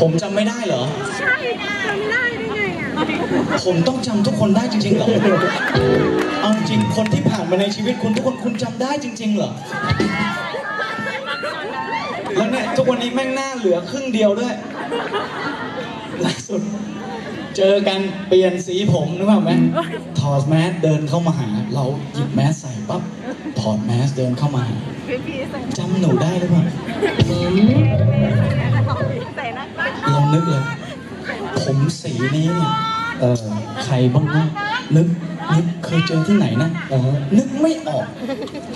ผมจำไม่ได้เหรอ ใช่จำไม่ได้ได้ไงอะผมต้องจำทุกคนได้จริงๆเหรอ เอาจริงคนที่ผ่านมาในชีวิตคุณทุกคนคุณจำได้จริง ๆ เหรอ แล้วเนี่ยทุกวันนี้แม่งหน้าเหลือครึ่งเดียวด้วยล่าสุดเจอกันเปลี่ยนสีผมนึกออกไหมถอดแมสเดินเข้ามาหา เราหยิบแมสใส่ปั๊บถอดแมสเดินเข้ามาหาจำหนูได้หรือเปล่าใส่หน้าเรา นึกเลย ผมสีนี้เนี่ยเออใครบ้างนะนึกนึกเคยเจอที่ไหนนะอ่าฮะนึกไม่ออก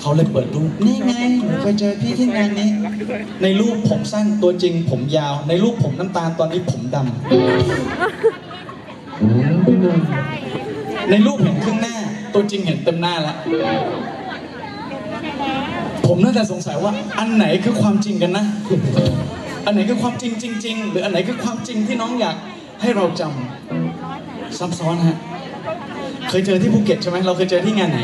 เขาเลยเปิดรูปนี่ไงหนูเคยเจอพี่ที่งานนี้ ในรูปผมสั้นตัวจริงผมยาว ในรูปผมน้ำตาลตอนนี้ผมดำในรูปเห็นครึ่งหน้า ตัวจริงเห็นเต็มหน้าแล้วผมน่าจะสงสัยว่าอันไหนคือความจริงกันนะ อันไหนคือความจริงจริงๆหรืออันไหนคือความจริงที่น้องอยากให้เราจำซับซ้อนฮะเคยเจอที่ภูเก็ตใช่ไหมเราเคยเจอที่งานไหน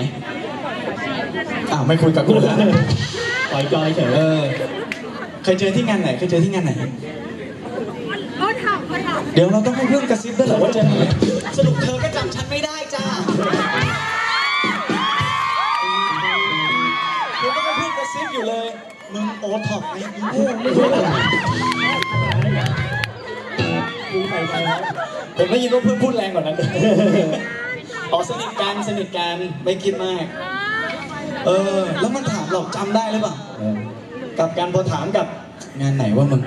อ่าวไม่คุยกับกูแล้วปล่อยจอยเฉยเออเคยเจอที่งานไหนเคยเจอที่งานไหนก็ทำก็ทเดี๋ยวเราต้องให้เพื่อนกระซิบด้วยเหรอว่าเจอที่ไหนสรุปเธอก็จำ มึงโอท็อปไอ้อีโง่ไม่รู้อะไรดูไปไปแล้วผมได้ยินว่าเพื่อนพูดแรงกว่านั้นอ๋อสนิทกันสนิทกันไม่คิดมาก เออ แล้วมันถามเราจำได้หรือเปล่าเออกับการพอถามกับงานไหนว่ามึง